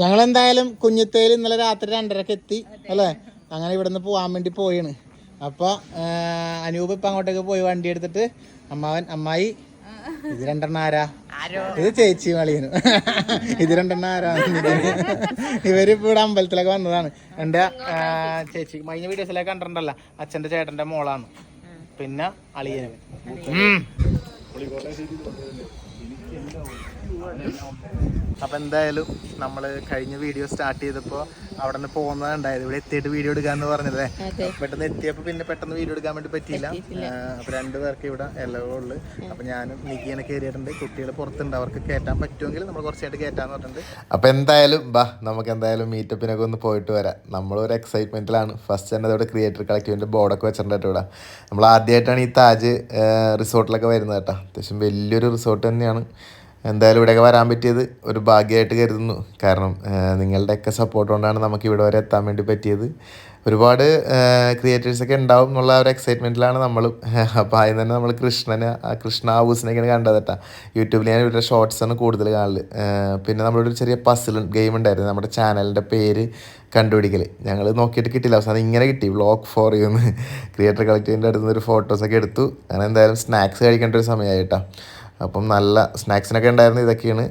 ഞങ്ങൾ എന്തായാലും കുഞ്ഞത്തേൽ ഇന്നലെ രാത്രി രണ്ടരക്ക് എത്തി അല്ലേ? അങ്ങനെ ഇവിടുന്ന് പോകാൻ വേണ്ടി പോയാണ് അപ്പൊ അനൂപ് ഇപ്പൊ അങ്ങോട്ടേക്ക് പോയി വണ്ടി എടുത്തിട്ട് അമ്മാവൻ അമ്മായി ഇത് രണ്ടെണ്ണം ആരാ? ഇത് ചേച്ചി മളിയനു ഇത് രണ്ടെണ്ണം ആരാ? ഇവരിപ്പോ ഇവിടെ അമ്പലത്തിലൊക്കെ വന്നതാണ്. എന്റെ ചേച്ചി മൈന വീഡിയോസിലൊക്കെ കണ്ടിട്ടുണ്ടല്ലോ അച്ഛന്റെ ചേട്ടന്റെ മോളാണ്. പിന്നെ അളിയനും. അപ്പൊ എന്തായാലും നമ്മൾ കഴിഞ്ഞ വീഡിയോ സ്റ്റാർട്ട് ചെയ്തപ്പോ അവിടെ നിന്ന് പോകുന്നതുണ്ടായത് ഇവിടെ എത്തിയിട്ട് വീഡിയോ എടുക്കാന്ന് പറഞ്ഞതേ പെട്ടെന്ന് എത്തിയപ്പോ പിന്നെ പെട്ടെന്ന് വീഡിയോ എടുക്കാൻ വേണ്ടി പറ്റിയില്ല. അപ്പൊ രണ്ടു പേർക്ക് ഇവിടെ എല്ലവോ ഉള്ളു. അപ്പൊ ഞാനും നിക്കിയാണ് കയറിയിട്ടുണ്ട്. കുട്ടികൾ പുറത്തുണ്ട്. അവർക്ക് കയറ്റാൻ പറ്റുമെങ്കിൽ നമ്മൾ കുറച്ചായിട്ട് കയറ്റാന്ന് പറഞ്ഞിട്ടുണ്ട്. അപ്പൊ എന്തായാലും ബാ നമുക്ക് എന്തായാലും മീറ്റപ്പിനൊക്കെ ഒന്ന് പോയിട്ട് വരാം. നമ്മളൊരു എക്സൈറ്റ്മെന്റിലാണ് ഫസ്റ്റ് തന്നെ അതോടെ ക്രിയേറ്റർ കളക്റ്റീവിന്റെ ബോർഡൊക്കെ വെച്ചിട്ടുണ്ട് ഇവിടെ. നമ്മൾ ആദ്യമായിട്ടാണ് ഈ താജ് റിസോർട്ടിലൊക്കെ വരുന്നത് കേട്ടോ. അത്യാവശ്യം വലിയൊരു റിസോർട്ട് തന്നെയാണ്. എന്തായാലും ഇവിടെയൊക്കെ വരാൻ പറ്റിയത് ഒരു ഭാഗ്യമായിട്ട് കരുതുന്നു. കാരണം നിങ്ങളുടെയൊക്കെ സപ്പോർട്ട് കൊണ്ടാണ് നമുക്ക് ഇവിടെ വരെ എത്താൻ വേണ്ടി പറ്റിയത്. ഒരുപാട് ക്രിയേറ്റേഴ്സൊക്കെ ഉണ്ടാവും എന്നുള്ള ഒരു എക്സൈറ്റ്മെന്റിലാണ് നമ്മൾ അപ്പോൾ ആദ്യം തന്നെ നമ്മൾ കൃഷ്ണനെ കൃഷ്ണ ഹൗസിനൊക്കെയാണ് കണ്ടതട്ടാ യൂട്യൂബിൽ ഞാൻ ഇവരുടെ ഷോർട്സാണ് കൂടുതൽ കാണൽ. പിന്നെ പിന്നെ ഒരു ചെറിയ പസിൽ ഗെയിം ഉണ്ടായിരുന്നു. നമ്മുടെ ചാനലിന്റെ പേര് കണ്ടുപിടിക്കൽ ഞങ്ങൾ നോക്കിയിട്ട് കിട്ടില്ല അവസാനം ഇങ്ങനെ കിട്ടി. വ്ളോഗ് ഫോർ യുന്ന് ക്രിയേറ്റർ കളക്റ്റീവിന്റെ അടുത്ത് നിന്ന് ഒരു ഫോട്ടോസൊക്കെ എടുത്തു. അങ്ങനെ എന്തായാലും സ്നാക്സ് കഴിക്കേണ്ട ഒരു സമയമായിട്ടാണ് അപ്പം നല്ല സ്നാക്സിനൊക്കെ ഉണ്ടായിരുന്നു ഇതൊക്കെയാണ്.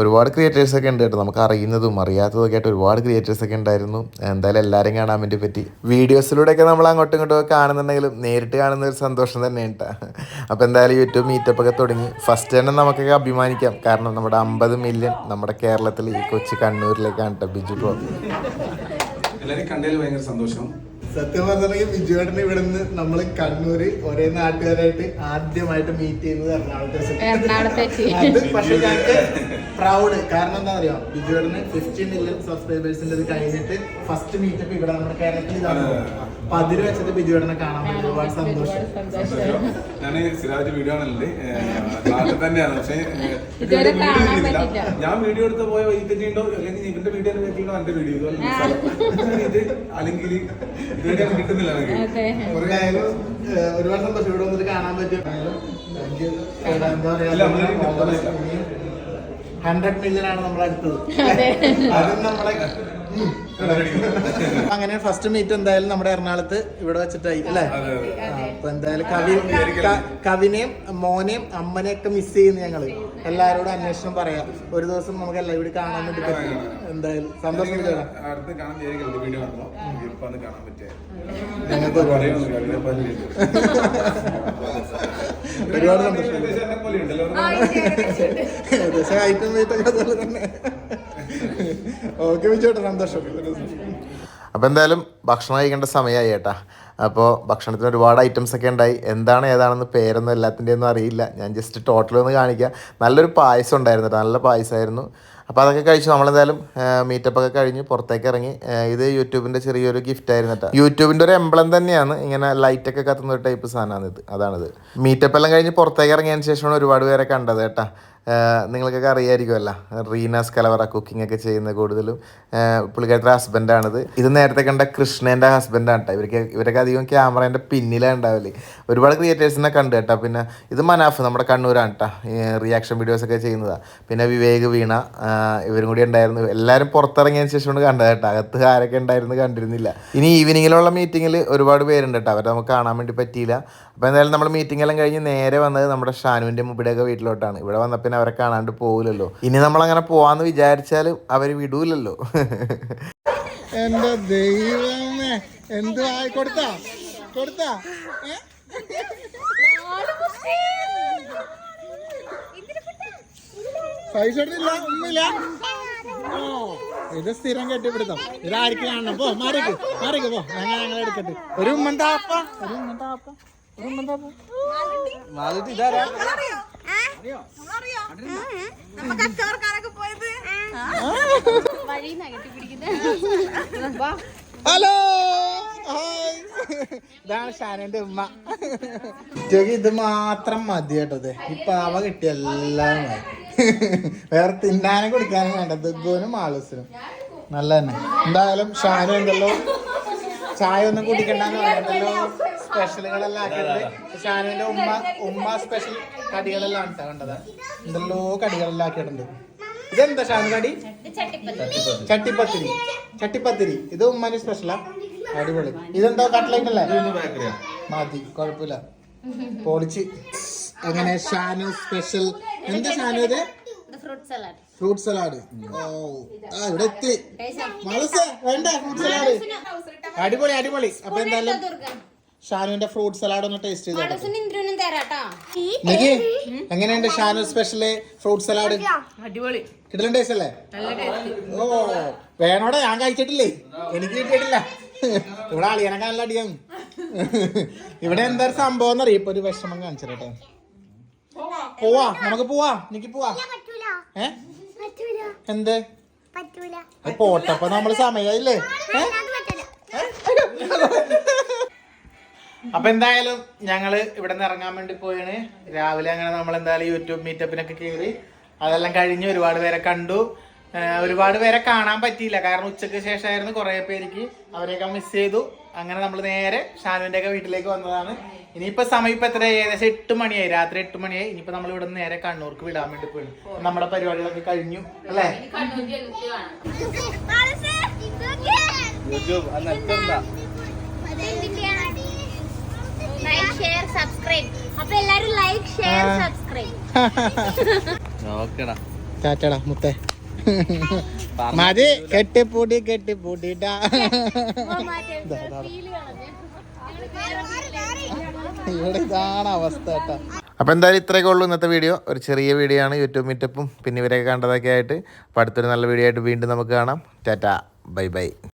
ഒരുപാട് ക്രിയേറ്റേഴ്സൊക്കെ ഉണ്ട് നമുക്ക് അറിയുന്നതും അറിയാത്തതൊക്കെ ആയിട്ട് ഒരുപാട് ക്രിയേറ്റേഴ്സൊക്കെ ഉണ്ടായിരുന്നു. എന്തായാലും എല്ലാവരെയും കാണാൻ വേണ്ടി പറ്റി. വീഡിയോസിലൂടെയൊക്കെ നമ്മൾ അങ്ങോട്ടും ഇങ്ങോട്ടും കാണുന്നുണ്ടെങ്കിലും നേരിട്ട് കാണുന്ന ഒരു സന്തോഷം തന്നെ ഉണ്ടാ അപ്പോൾ എന്തായാലും യൂട്യൂബ് മീറ്റപ്പ് ഒക്കെ തുടങ്ങി. ഫസ്റ്റ് തന്നെ നമുക്കൊക്കെ അഭിമാനിക്കാം. കാരണം നമ്മുടെ അമ്പത് മില്യൺ നമ്മുടെ കേരളത്തിൽ ഈ കൊച്ചു കണ്ണൂരിലേക്കാണ് ബിജു പോകുന്നത് എല്ലാവരും കണ്ടതിൽ ഭയങ്കര സന്തോഷം. സത്യം പറഞ്ഞിട്ടുണ്ടെങ്കിൽ ബിജുവേട്ടൻ ഇവിടെ നിന്ന് നമ്മൾ കണ്ണൂര് ഒരേ നാട്ടുകാരായിട്ട് ആദ്യമായിട്ട് മീറ്റ് ചെയ്യുന്നത് എറണാകുളത്തെ. അത് പക്ഷെ ഞങ്ങൾക്ക് പ്രൗഡ് കാരണം എന്താ പറയാ ബിജുവേട്ടന് ഫിഫ്റ്റി മില്യൺ സബ്സ്ക്രൈബേഴ്സിന്റെ ഇത് കഴിഞ്ഞിട്ട് ഫസ്റ്റ് മീറ്റപ്പ് ഇവിടെ നമ്മുടെ കേരളത്തിൽ ഇതാണ് വെച്ചിട്ട് ബിജു ബിജുവേട്ടനെ കാണാൻ പറ്റി. ഒരുപാട് സന്തോഷം. ഞാൻ സ്ഥിരമായിട്ട് വീഡിയോ ആണല്ലേ നാട്ടിൽ തന്നെയാണ്. പക്ഷേ. ഞാൻ വീഡിയോ എടുത്ത് പോയ വൈകിട്ടുണ്ടോ അല്ലെങ്കിൽ ഇവന്റെ വീഡിയോ കേട്ടിട്ടോ എന്റെ വീഡിയോ. ഇത് അല്ലെങ്കിൽ ഇതുവരെ കിട്ടുന്നില്ല ഒരുപാട് സന്തോഷം. ഇവിടെ വന്നിട്ട് കാണാൻ പറ്റും. എന്താ പറയാ ഹൺഡ്രഡ് മില്യൺ ആണ് നമ്മൾ അടുത്തത്. അതും. നമ്മളെ. അങ്ങനെ ഫസ്റ്റ് മീറ്റ് എന്തായാലും നമ്മുടെ എറണാകുളത്ത് ഇവിടെ വെച്ചിട്ടായി അല്ലേ. അപ്പൊ എന്തായാലും കവി കവിനെയും മോനെയും അമ്മനെയൊക്കെ മിസ് ചെയ്യുന്നു ഞങ്ങൾ. എല്ലാരോടും അന്വേഷണം പറയാം. ഒരു ദിവസം നമുക്ക് എല്ലാം ഇവിടെ കാണാൻ വേണ്ടി പറ്റും. എന്തായാലും സന്തോഷം ഒരുപാട് സന്തോഷം. ഐറ്റം അതുപോലെ തന്നെ. ഓക്കെ വിച്ചോട്ടെ സന്തോഷം. അപ്പോൾ എന്തായാലും ഭക്ഷണം കഴിക്കേണ്ട സമയമായി ചേട്ടാ അപ്പോൾ ഭക്ഷണത്തിന് ഒരുപാട് ഐറ്റംസ് ഒക്കെ ഉണ്ടായി. എന്താണ് ഏതാണെന്ന് പേരൊന്നും എല്ലാത്തിന്റെ ഒന്നും അറിയില്ല. ഞാൻ ജസ്റ്റ് ടോട്ടൽ ഒന്ന് കാണിക്കാം. നല്ലൊരു പായസം ഉണ്ടായിരുന്നു നല്ല പായസമായിരുന്നു അപ്പോൾ അതൊക്കെ കഴിച്ചു. നമ്മളെന്തായാലും മീറ്റപ്പ് ഒക്കെ കഴിഞ്ഞ് പുറത്തേക്ക് ഇറങ്ങി. ഇത് യൂട്യൂബിന്റെ ചെറിയൊരു ഗിഫ്റ്റ് ആയിരുന്നു കേട്ടോ യൂട്യൂബിന്റെ ഒരു എംബ്ലം തന്നെയാണ് ഇങ്ങനെ ലൈറ്റൊക്കെ കത്തുന്ന ഒരു ടൈപ്പ് സാധനമാണ് ഇത്. അതാണിത്. മീറ്റപ്പ് എല്ലാം കഴിഞ്ഞ് പുറത്തേക്ക് ഇറങ്ങിയതിന് ശേഷമാണ് ഒരുപാട് പേരെ കണ്ടത് കേട്ടാ. നിങ്ങൾക്കൊക്കെ അറിയായിരിക്കുമല്ല. റീനാസ് കലവറ കുക്കിംഗ് ഒക്കെ ചെയ്യുന്ന കൂടുതലും. പുള്ളിക്കാരുടെ ഹസ്ബൻഡാണിത് ഇത് നേരത്തെ കണ്ട കൃഷ്ണേന്റെ ഹസ്ബൻഡാണ് കേട്ടോ ഇവർക്ക് ഇവരൊക്കെ അധികം ക്യാമറേന്റെ പിന്നിലാണ് ഉണ്ടാവില്ലേ ഒരുപാട് ക്രിയേറ്റേഴ്സിനെ കണ്ടു കേട്ടോ. പിന്നെ ഇത് മനാഫ് നമ്മുടെ കണ്ണൂരാണ് കേട്ടോ റിയാക്ഷൻ വീഡിയോസൊക്കെ ചെയ്യുന്നതാണ് പിന്നെ വിവേക് വീണ ഇവരും കൂടി ഉണ്ടായിരുന്നു. എല്ലാവരും പുറത്തിറങ്ങിയതിന് ശേഷമാണ് കണ്ടത് കേട്ടോ അകത്ത് ആരൊക്കെ ഉണ്ടായിരുന്നു കണ്ടിരുന്നില്ല. ഇനി ഈവനിങ്ങിലുള്ള മീറ്റിങ്ങിൽ ഒരുപാട് പേരുണ്ട് കേട്ടോ അവരെ നമുക്ക് കാണാൻ വേണ്ടി പറ്റിയില്ല. അപ്പോൾ എന്തായാലും നമ്മൾ മീറ്റിംഗ് എല്ലാം കഴിഞ്ഞ് നേരെ വന്നത് നമ്മുടെ ഷാനുവിന്റെ മുമ്പിടെയൊക്കെ വീട്ടിലോട്ടാണ്. ഇവിടെ വന്ന പിന്നെ അവരെ കാണാണ്ട് പോകില്ലല്ലോ ഇനി നമ്മളങ്ങനെ പോകാമെന്ന് വിചാരിച്ചാലും അവർ വിടൂലല്ലോ എന്റെ ദൈവമേ. എന്ത് ആയി കൊടുത്താ? കൊടുത്താ? ഏ? പൈസ എടുത്തില്ല ഒന്നുമില്ല. ഓ ഇത് സ്ഥിരം കെട്ടിപ്പിടുത്തം. ഇതാരിക്കും കാണണം. പോ മാറിക്ക് മാറിക്ക് പോ. ഞങ്ങൾ ഞങ്ങൾ എടുക്കട്ടെ. ഒരു ഉമ്മന്താപ്പ ഒരു ഉമ്മന്താപ്പ ഒരു ഉമ്മന്താപ്പ ഇതാരാ? അറിയോ? മാലിട്ട് ഇതാരാ കച്ചവടക്കാരൊക്കെ കെട്ടിപ്പിടിക്കുന്നത് ഹലോ. ഹായ്. ഇതാണ് ഷാനന്റെ ഉമ്മ. ജോഗി ഇത് മാത്രം മതി കേട്ടത് ഇപ്പൊ പാവ കിട്ടിയ എല്ലാം വേറെ തിന്നാനും കൊടുക്കാനും വേണ്ട. ദുഗുനും ആളുസിനും നല്ല തന്നെ എന്തായാലും ഷാനു ഉണ്ടല്ലോ. ചായ ഒന്നും കുടിക്കണ്ടെന്ന് പറയുന്നല്ലോ സ്പെഷ്യലുകളെല്ലാം ആക്കിയിട്ടുണ്ട്. ഷാനുവിന്റെ ഉമ്മ ഉമ്മ സ്പെഷ്യൽ കടികളെല്ലാം കണ്ടത്. എന്തെല്ലോ കടികളെല്ലാം ആക്കിയിട്ടുണ്ട്. ഇതെന്താ ഷാനു കടി? ചട്ടിപ്പത്തിരി. ചട്ടിപ്പത്തിരി. ഇത് ഉമ്മാന്റെ സ്പെഷ്യലാ അടിപൊളി. ഇതെന്താ കട്ട്ലൈറ്റ് അല്ലേ? മതി കുഴപ്പമില്ല. പൊളിച്ച്. അങ്ങനെ ഷാനു സ്പെഷ്യൽ എന്താ ഷാനു ഇത്? ഫ്രൂട്ട് സലാഡ് ഫ്രൂട്ട് സലാഡ് ഓ. ആ ഇവിടെ എത്തി. മനസ്സ് വേണ്ട ഫ്രൂട്ട് സലാഡ് അടിപൊളി അടിപൊളി. അപ്പൊ എന്തായാലും ഷാനുവിന്റെ ഫ്രൂട്ട് സലാഡ് ഒന്ന് ടേസ്റ്റ് ചെയ്ത് നോക്കട്ടെ ഇന്ദ്രനും തരാട്ടോ. നിക്ക് എങ്ങനെയുണ്ട് ഷാനു സ്പെഷ്യൽ ഫ്രൂട്ട് സലാഡ് അടിപൊളി. കിട്ടലും ടേസ്റ്റ് അല്ലേ? ഓ വേണോടെ ഞാൻ കഴിച്ചിട്ടില്ലേ? എനിക്ക് കിട്ടിയിട്ടില്ല. ഇവിടെ അളിയനൊക്കെ നല്ല അടിയാ ഇവിടെ എന്താ ഒരു സംഭവം എന്നറിയ? ഇപ്പൊ ഒരു വിഷമം കാണിച്ചിട്ടെ. പോവാ നമുക്ക് പോവാ. എനിക്ക് പോവാ. ഏ? എന്ത്? പോട്ടപ്പോ നമ്മൾ സമയായില്ലേ? ഏ? അപ്പൊ എന്തായാലും ഞങ്ങൾ ഇവിടെ നിന്ന് ഇറങ്ങാൻ വേണ്ടി പോയാണ് രാവിലെ അങ്ങനെ നമ്മൾ എന്തായാലും യൂട്യൂബ് മീറ്റപ്പിനൊക്കെ കയറി അതെല്ലാം കഴിഞ്ഞ് ഒരുപാട് പേരെ കണ്ടു. ഒരുപാട് പേരെ കാണാൻ പറ്റിയില്ല. കാരണം ഉച്ചയ്ക്ക് ശേഷമായിരുന്നു കുറെ പേർക്ക് അവരെയൊക്കെ മിസ് ചെയ്തു. അങ്ങനെ നമ്മൾ നേരെ ഷാനുവിന്റെ ഒക്കെ വീട്ടിലേക്ക് വന്നതാണ്. ഇനിയിപ്പോ സമയം ഇപ്പൊ എത്ര? ഏകദേശം എട്ട് മണിയായി. രാത്രി എട്ട് മണിയായി. ഇനിയിപ്പോ നമ്മൾ ഇവിടെ നിന്ന് നേരെ കണ്ണൂർക്ക് വിടാൻ വേണ്ടി പോയി നമ്മുടെ പരിപാടികളൊക്കെ കഴിഞ്ഞു അല്ലേ? യൂട്യൂബ് ലൈക്ക് ഷെയർ സബ്സ്ക്രൈബ് അപ്പൊ എല്ലാരും ലൈക്ക് ഷെയർ സബ്സ്ക്രൈബ് ഓക്കെടാ ടാറ്റടാ മുത്തേ. മതി. കെട്ടിപ്പൂടി കെട്ടിപ്പൂട്ടിട്ടാ. ഇവിടെ ഇതാണ് അവസ്ഥ കേട്ടാ. അപ്പോൾ എന്തായാലും ഇത്രയൊക്കെ ഉള്ളൂ ഇന്നത്തെ വീഡിയോ. ഒരു ചെറിയ വീഡിയോ ആണ് യൂട്യൂബ് മീറ്റപ്പും പിന്നെ ഇവരെയൊക്കെ കണ്ടതൊക്കെ ആയിട്ട്. അപ്പോൾ അടുത്തൊരു നല്ല വീഡിയോ ആയിട്ട് വീണ്ടും നമുക്ക് കാണാം. ടാറ്റ. Bye bye.